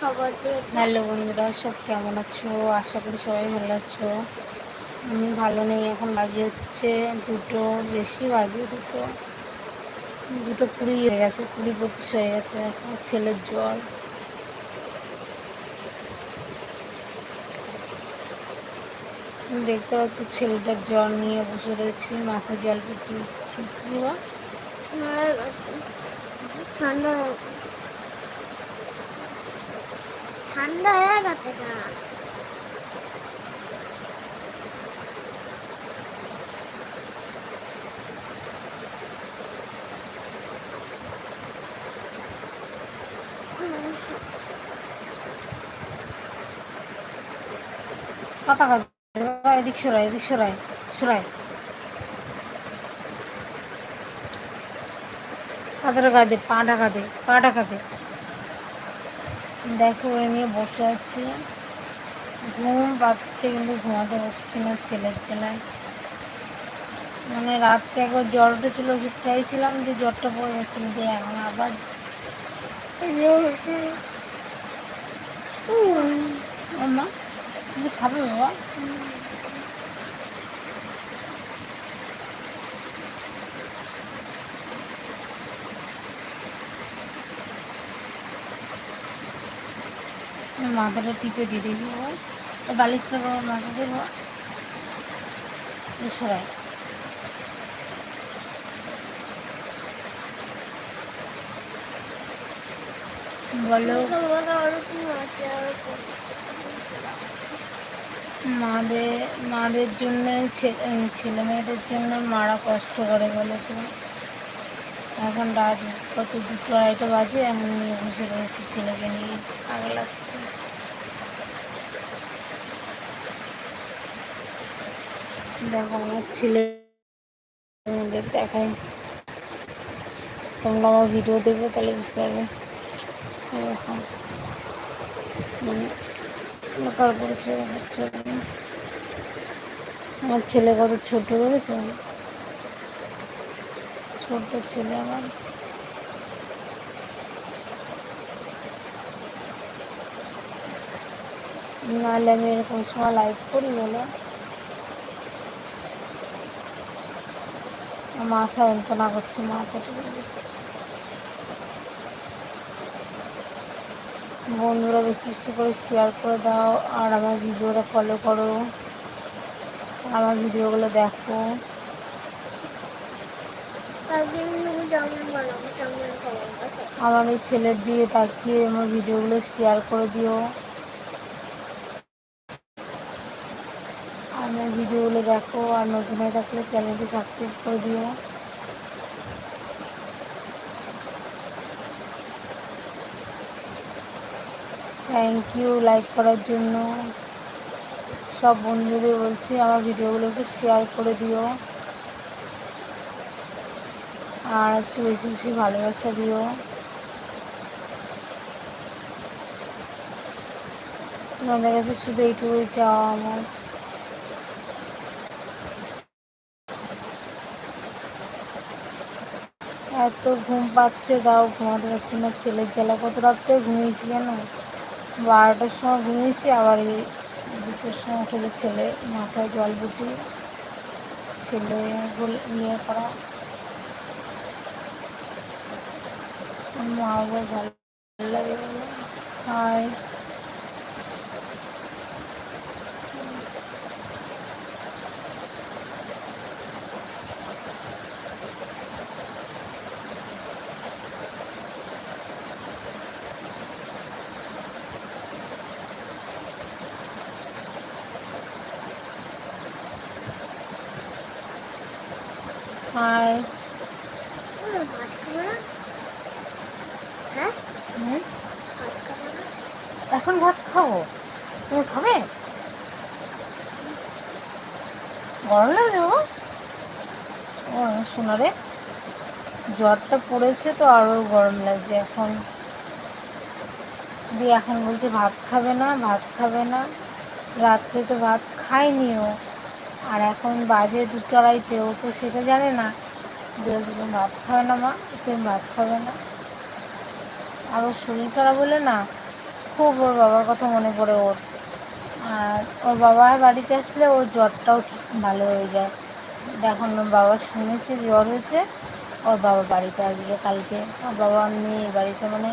Hello বন্ধুরা, সব কেমন আছো? আশা করি সবাই ভালো আছো। আমি ভালো নেই, এখন বাজে হচ্ছে দুটো, বেশি বাজে দুটো। দুটো কুড়ি হয়ে গেছে, কুড়ি পঁচিশ হয়ে গেছে, এখন ছেলের জ্বর। দেখতে পাচ্ছি ছেলেটার জ্বর নিয়ে বসে রয়েছি মাথা জল পেতে দিচ্ছি। ঠান্ডা ঠান্ডা হয়ে গেছে না কথা এদিক সরাই এদিক সরাই সরাই। পাতাটা কাঁদে পাটা কাঁদে পাটা কাঁদে দেখো ওই নিয়ে বসে আছি। ঘুম পাচ্ছে কিন্তু ঘুমাতে পারছি না ছেলের ছেলে মানে রাত্রে একবার জ্বর উঠেছিল, ওষুধ খাইছিলাম, যে জ্বরটা পড়ে গেছিল, যে এখন আবার মা খাবে বাবা? মাথাটা টিপে দিয়ে দিবি বাবা বালিশটা মাথা দেবো বলো। মাদের মাদের জন্য ছেলে মেয়েদের জন্য মারা কষ্ট করে বলে তো। এখন রাত কত দুটো আড়াইটা বাজে, এখন নিয়ে বসে রয়েছে ছেলেকে নিয়ে। আগে লাগছে দেখো আমার ছেলে দেখাই তোমরা আমার ভিডিও দেখবে তাহলে বুঝতে পারবে এরকম লোকাল করেছে হচ্ছে আমার ছেলে কত ছোট রয়েছে ছোট ছেলে আমার নাহলে আমি এরকম সময় লাইভ করি বলো। মাথা যন্ত্রণা করছে, মাথা বন্ধুরা, বেশি বেশি করে শেয়ার করে দাও আর আমার ভিডিওটা ফলো করো। আমার ভিডিওগুলো দেখো। আমার এই ছেলের দিয়ে তাকিয়ে আমার ভিডিওগুলো শেয়ার করে দিও। আমার ভিডিওগুলো দেখো আর নতুন হয়ে থাকলে চ্যানেলটি সাবস্ক্রাইব করে দিও। থ্যাংক ইউ লাইক করার জন্য। সব বন্ধুদের বলছি আমার ভিডিওগুলো একটু শেয়ার করে দিও। আর একটু বেশি বেশি ভালোবাসা দিও। তোমাদের কাছে শুধু এইটুকুই চাওয়া আমার। এত ঘুম পাচ্ছে, তাও ঘুমাতে পারছি না। ছেলের জ্বালা কত রাত্রে ঘুমিয়েছি জানো? বারোটার সময় ঘুমিয়েছি, আবার এই দুটোর সময় উঠে ছেলে মাথায় জল বুটি ছেলে ইয়ে করা। মা ভালো লাগে হাই হ্যাঁ এখন ভাত খাব তুমি খাবে গরম লাগছে ও ও, শোনো রে। জ্বরটা পড়েছে তো আরও গরম লাগছে এখন। দিয়ে এখন বলছে ভাত খাবে না, ভাত খাবে না। রাত্রে তো ভাত খায়নিও আর এখন বাজে দুটো আড়াইটে, ও তো সেটা জানে না। বলছে, তুমি ভাত খাবে না মা? তুমি ভাত খাবে না। আবার শরীর খারাপ হলে না, খুব ওর বাবার কথা মনে পড়ে ওর। আর ওর বাবার বাড়িতে আসলে ওর জ্বরটাও ঠিক ভালো হয়ে যায়। এখন ওর বাবা শুনেছে জ্বর হয়েছে, ওর বাবা বাড়িতে আসবে কালকে। ওর বাবা মেয়ে বাড়িতে মানে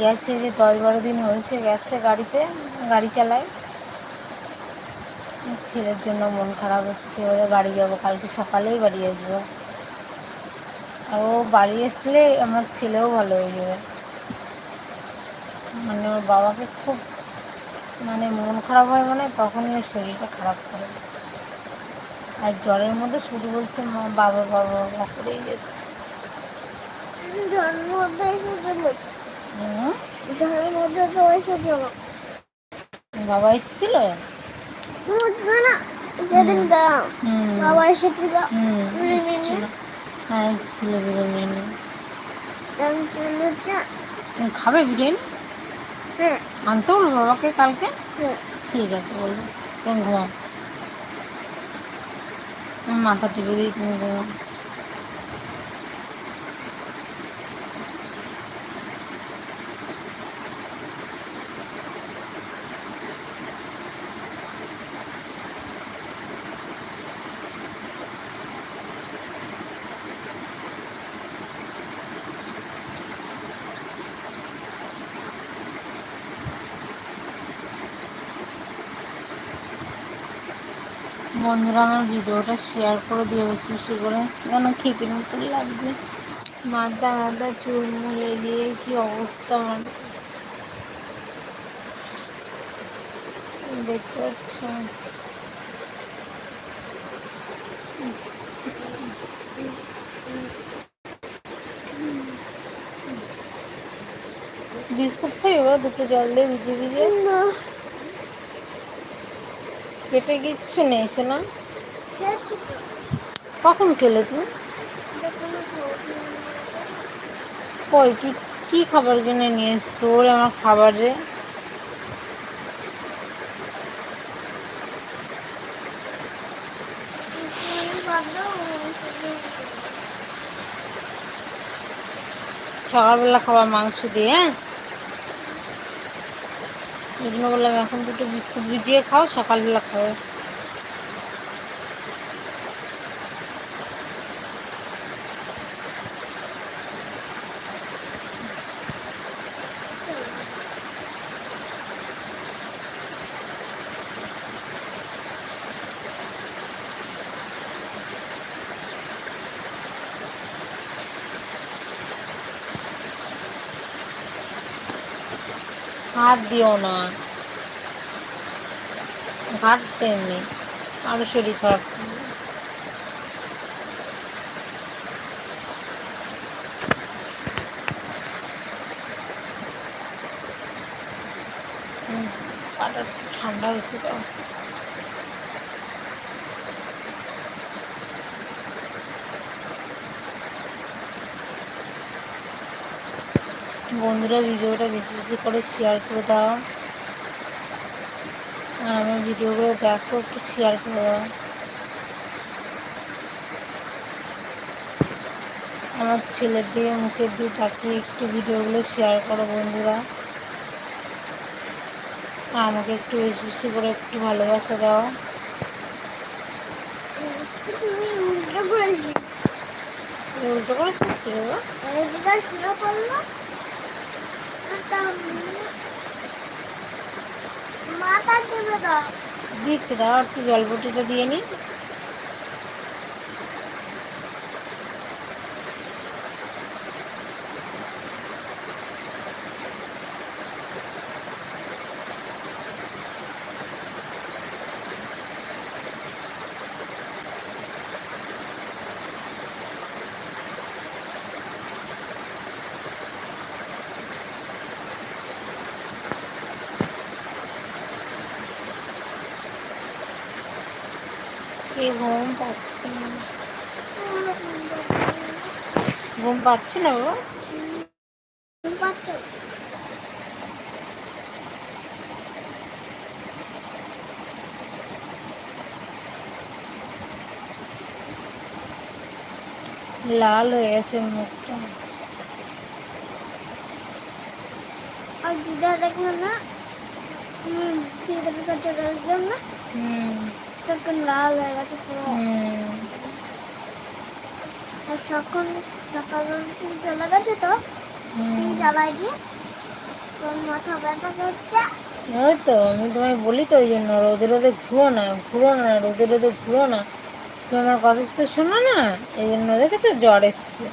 গেছে যে দশ বারো দিন হয়েছে, গেছে গাড়িতে, গাড়ি চালায়। ছেলের জন্য মন খারাপ হচ্ছে ওরা বাড়ি যাব, কালকে সকালেই বাড়ি আসব। আর ও বাড়ি আসলে আমার ছেলেও ভালো হয়ে যাবে। মানে ওর বাবাকে খুব মানে মন খারাপ হয় মানে তখনই ওর শরীরটা খারাপ করে। আর জ্বরের মধ্যে শুধু বলছে মা বাবা বাবা বাবা করেই যাচ্ছে। বাবা এসেছিল? যেদিন গেলাম বাবা এসেছিল। হ্যাঁ এসেছিল বিরিয়ানি। খাবে বিরিয়ানি? আনতে বলব বাবাকে কালকে? ঠিক আছে বলব। তুমি ঘুমাও। মাথা টিপে দিই তুমি ঘুমাও। বন্ধুরা আমার ভিডিওটা শেয়ার করে দিও বেশি বেশি করে যেন খেপির মতো লাগবে মাথা মাথা চুল মুলে দিয়ে কি অবস্থা আমার? দেখতে পাচ্ছ? বিস্কুট খাইও দুটো জল দিয়ে ভিজে ভিজে না। পেটে কিচ্ছু নেই শোনা তো কখন খেলে তুই? কই, কি কি খাবার কিনে নিয়ে এসছো? ওরে আমার খাবার সকালবেলা খাবার মাংস দিয়ে হ্যাঁ? বললাম এখন দুটো বিস্কুট ভিজিয়ে খাও, সকালবেলা খাও হাত দিও না। ভাত তেমনি আরও শরীর খারাপ ঠান্ডা হয়েছে তো। বন্ধুরা ভিডিওটা বেশি বেশি করে শেয়ার করে দাও। আর আমার ভিডিওগুলো দেখো একটু শেয়ার করে দাও। আমার ছেলের দিকে মুখের দিকে তাকিয়ে একটু ভিডিওগুলো শেয়ার করো বন্ধুরা। আমাকে একটু বেশি বেশি করে একটু ভালোবাসা দাও। উল্টো করে শুনছি রে বাবা। এদিকে শুরু করল মাথা টিপে দাও দিচ্ছি দাও একটু জলপটিটা দিয়ে নিই ঘুম পাচ্ছি ঘুম পাচ্ছি না বাবা লাল হয়ে গেছে মুখটা। আর দিদা দেখল না? দিদার কাছে গেলাম না? হুম। তখন লাল হয়ে গেছে পুরো আর তখন সকাল চলে গেছে তো জ্বালাই দিয়ে তোর মাথা ব্যথা করছে ওই তো আমি তোমায় বলি তো ওই জন্য রোদে রোদে ঘুরো না ঘুরো না রোদে রোদে ঘুরো না। তুমি আমার কথা তো শোনো না? এই জন্য দেখেছ জ্বর এসছে।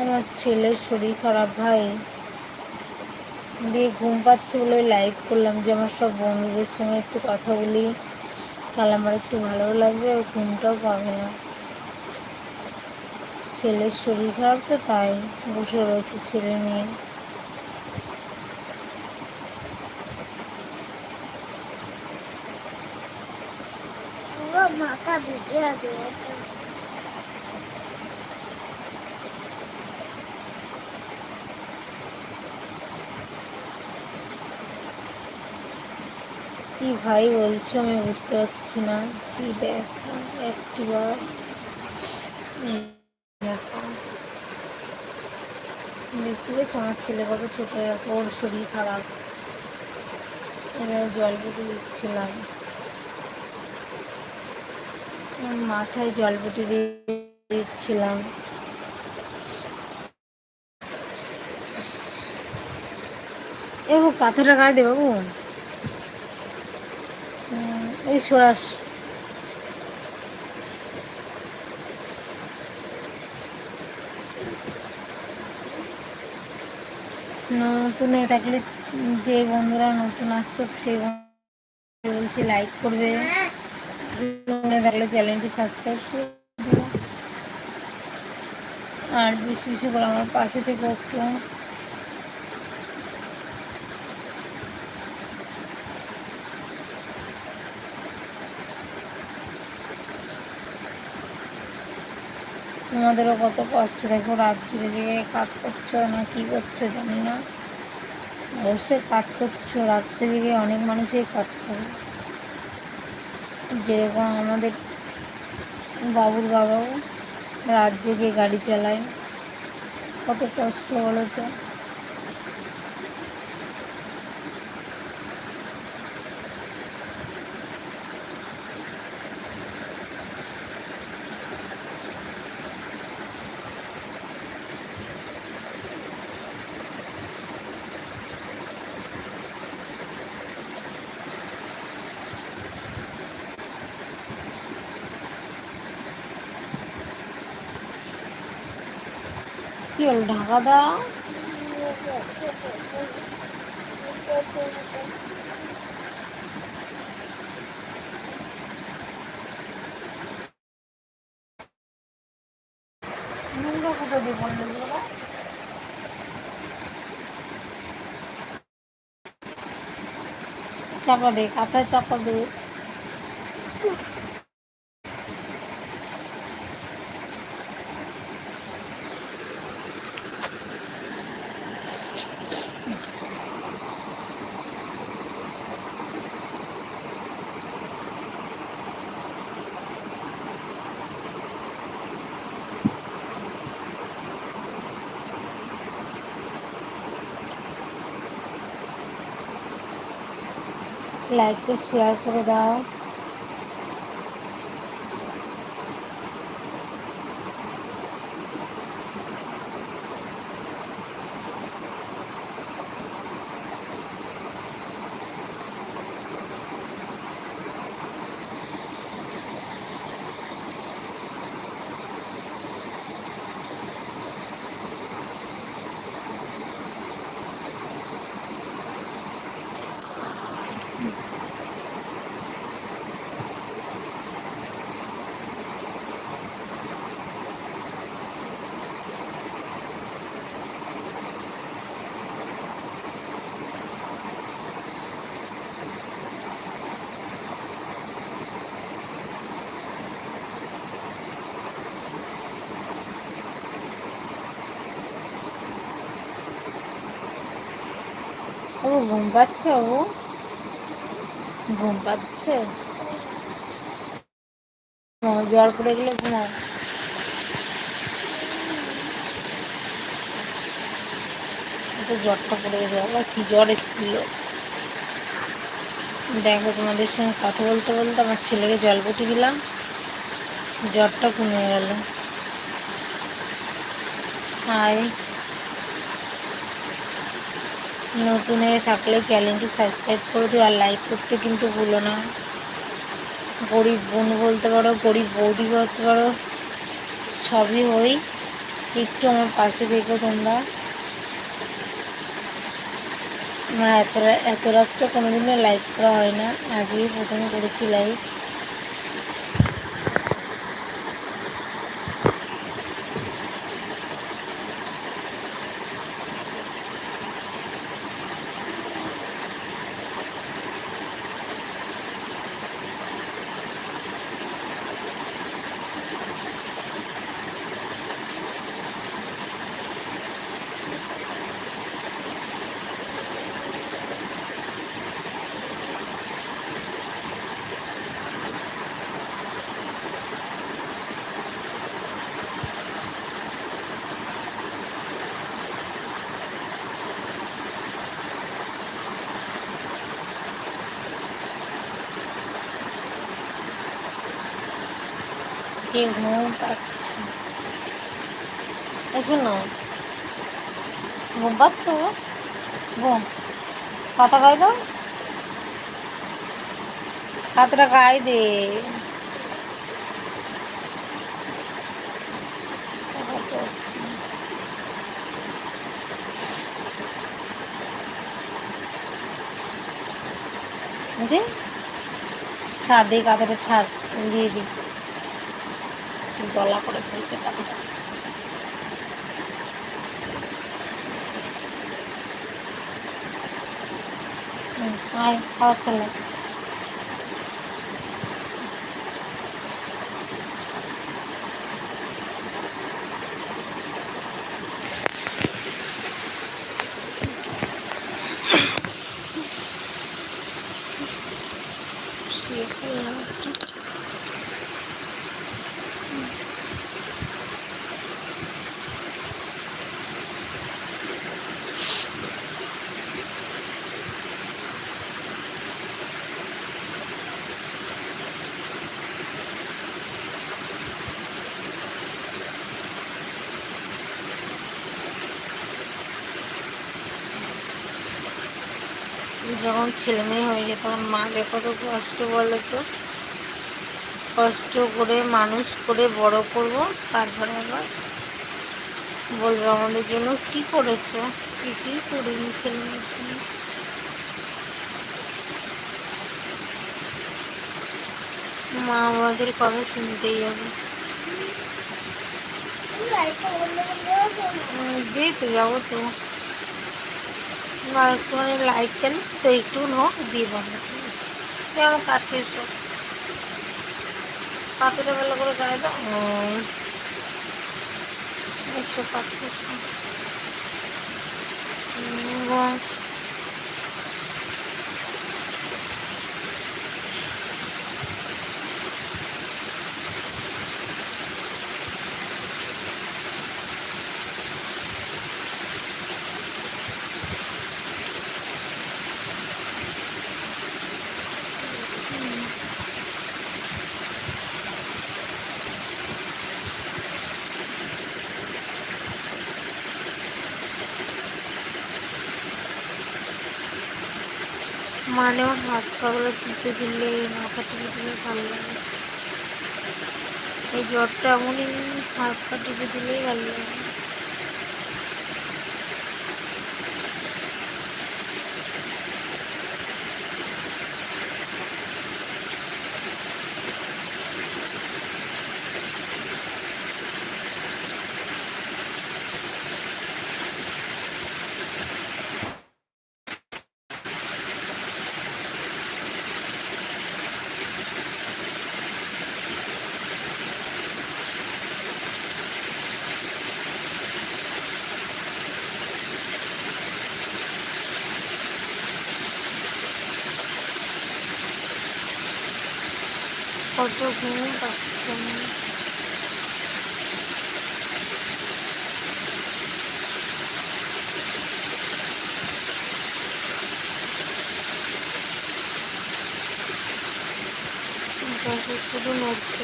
আমার ছেলের শরীর খারাপ ভাই। দিয়ে ঘুম পাচ্ছে বলে লাইক করলাম যে আমার সব বন্ধুদের সঙ্গে একটু কথা বলি। তাহলে আমার একটু ভালো লাগবে আর ঘুমটাও পাবে না। ছেলের শরীর খারাপ তো তাই, বসে রয়েছে ছেলে পুরো মাথা ভিজে আছে। কি ভাই বলছো আমি বুঝতে পারছি না। কি দেখা? দেখো। দেখতে পেয়েছ আমার ছেলে কত ছোটো, ওর শরীর খারাপ। এবার জল বেটে দিচ্ছিলাম। মাথায় জল বেটে দিয়ে দিচ্ছিলাম। এ বাবু দে বাবু? এই সরাস নতুন এ থাকলে যে বন্ধুরা নতুন আসছে, সেই বলছি লাইক করবে থাকলে চ্যানেলটি সাবস্ক্রাইব। আর বেশি বেশি করে আমার পাশে থেকে একটু তোমাদেরও কত কষ্ট দেখো রাত জুড়ে জেগে কাজ করছ না কি করছ জানি না। অবশ্যই কাজ করছ, রাত্রে জেগে অনেক মানুষই কাজ করে। যেরকম আমাদের বাবুর বাবাও রাত জেগে গাড়ি চালায়। কত কষ্ট বলো তো। কি ঢাকা দাও? চাপা দে কাঁথায় চাপা দে লাইকটা শেয়ার করে দাও ঘুম পাচ্ছে ঘুম পাচ্ছে? জল পড়ে গেলে ঘুমাও তো জ্বরটা পড়ে গেছে আবার কি জ্বর এসেছিল। দেখো, তোমাদের সঙ্গে কথা বলতে বলতে আমার ছেলেকে জল পটি দিলাম। জ্বরটা কমে গেল। হাই। নতুন হয়ে থাকলে চ্যানেলটি সাবস্ক্রাইব করে দিও আর লাইক করতে কিন্তু ভুলো না। গরিব বোন বলতে পারো, গরিব বৌদি বলতে পারো, সবই হই একটু আমার পাশে দেখো তোমরা। আমার এত এত রাত তো কোনোদিনও লাইভ করা হয় না। আজকেই প্রথমে করেছি লাইভ কে ঘুম পাচ্ছে শোনো ঘুম পাচ্ছ ঘুম কথা গাই দাও হাতটা গায়ে দে দে ছাড় দিয়ে কাঁথাটা ছাড় দিয়ে দিই গলা করে ফেলছে কাঁথাটা আর খাওয়া খেলে শুয়ে পড়লাম একটু। যখন ছেলে মেয়ে হয়ে যেত তখন মাকে কত কষ্ট বলে তো? কষ্ট করে মানুষ করে বড় করব তারপরে আবার বলব আমাদের জন্য কি করেছ? কিছুই করিনি ছেলে মেয়ের মা আমাদের কথা শুনতেই হবে। লাইটটা বন্ধ করে দেওয়া যায় না? উম, দিয়ে তো যাব তো। না একটুখানি লাইট চালি তো একটু হোক দিয়ে বন্ধ করে কাছে ভালো করে গায়ে দাও। এসো এসো মানে আমার হাত পাগুলো টিপে দিলে, মাথা টিপে দিলে ভালো লাগে। এই জ্বরটা এমনই হাত পা টিপে দিলেই ভালো লাগে। কত ঘুম পাচ্ছে না। শুধু নড়ছে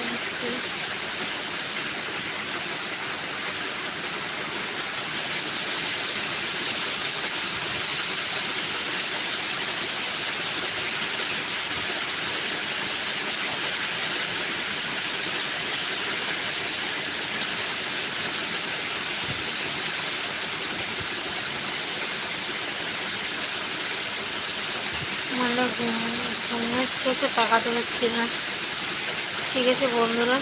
মানে ঘুমের চোখে তাকাতে পারছি না। ঠিক আছে বন্ধুরা,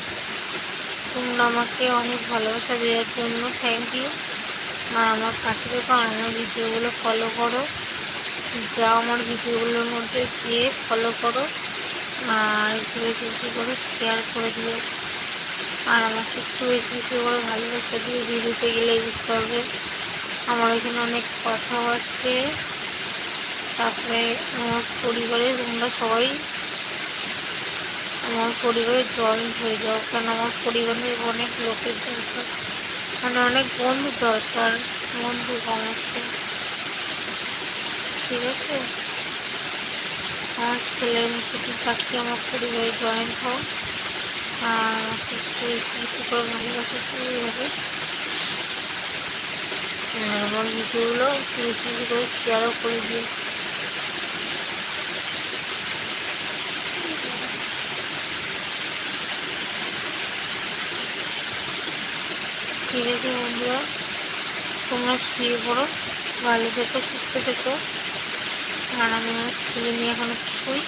তোমরা আমাকে অনেক ভালোবাসা দেওয়ার জন্য থ্যাংক ইউ আর আমার পাশে দেখো আমার ভিডিওগুলো ফলো করো। যা আমার ভিডিওগুলোর মধ্যে গিয়ে ফলো করো। আর একটু বেশি বেশি করে শেয়ার করে দিও। আর আমাকে একটু বেশি বেশি করে ভালোবাসা দিয়ে ভিডিওতে গেলে বুঝতে হবে আমার এখানে অনেক কথাও আছে। তারপরে আমার পরিবারে তোমরা সবাই আমার পরিবারে জয়েন্ট হয়ে যাও, কারণ আমার পরিবারের অনেক লোকের দরকার। মানে অনেক বন্ধু দরকার, বন্ধু কম আছে। ঠিক আছে? আমার ছেলের মুখে পাখি আমার পরিবারে জয়েন্ট হও, আর একটু করে ভালোবাসা শুরু হবে আমার ভিডিওগুলো বেশি বেশি করে শেয়ারও করে দিও। ঠিক আছে বন্ধুরা? তোমরা শুয়ে পড়ো, ভালো থেকো, সুস্থ থেকো। আর আমি আমার ছেলে নিয়ে এখন শুই।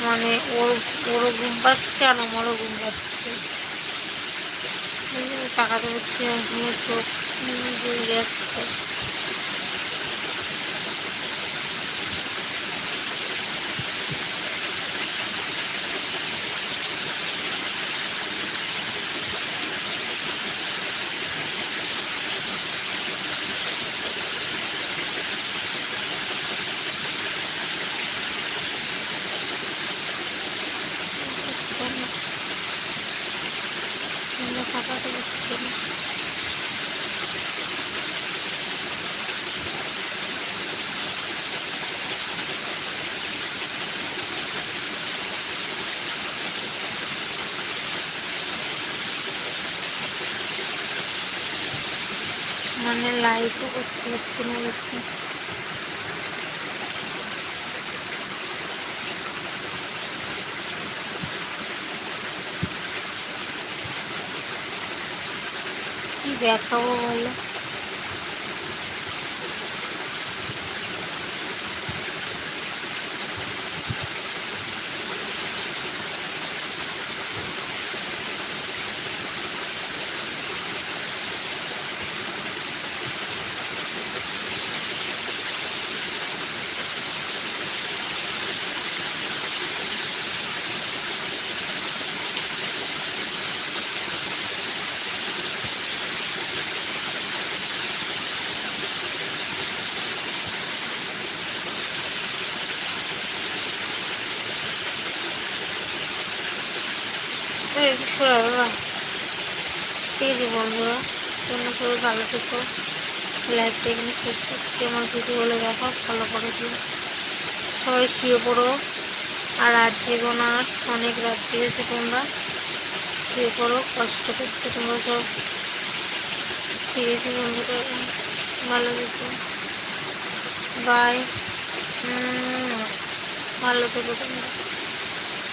মানে ওর, ওরও ঘুম পাচ্ছে আর আমারও ঘুম পাচ্ছে। টাকাতে হচ্ছে চোখ আসছে থাকাতে হচ্ছে না মানে লাইটও করতে পারছি কি দেখাবো বলো? সরে বাবা ঠিক আছে বন্ধুরা? তোমরা সবাই ভালো থেকো। লাইভটা এখানে শেষ করছি। আমার ভিডিওগুলো দেখো ফলো করে দিও। সবাই শুয়ে পড়ো। আর রাত জেগো না। অনেক রাত জেগেছে তোমরা। শুয়ে পড়ো। কষ্ট করছে তোমরা সব। ঠিক আছে বন্ধুরা, ভালো থেকো। বাই ভালো থেকো তোমরা।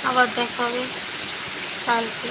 আবার দেখা হবে। কালকে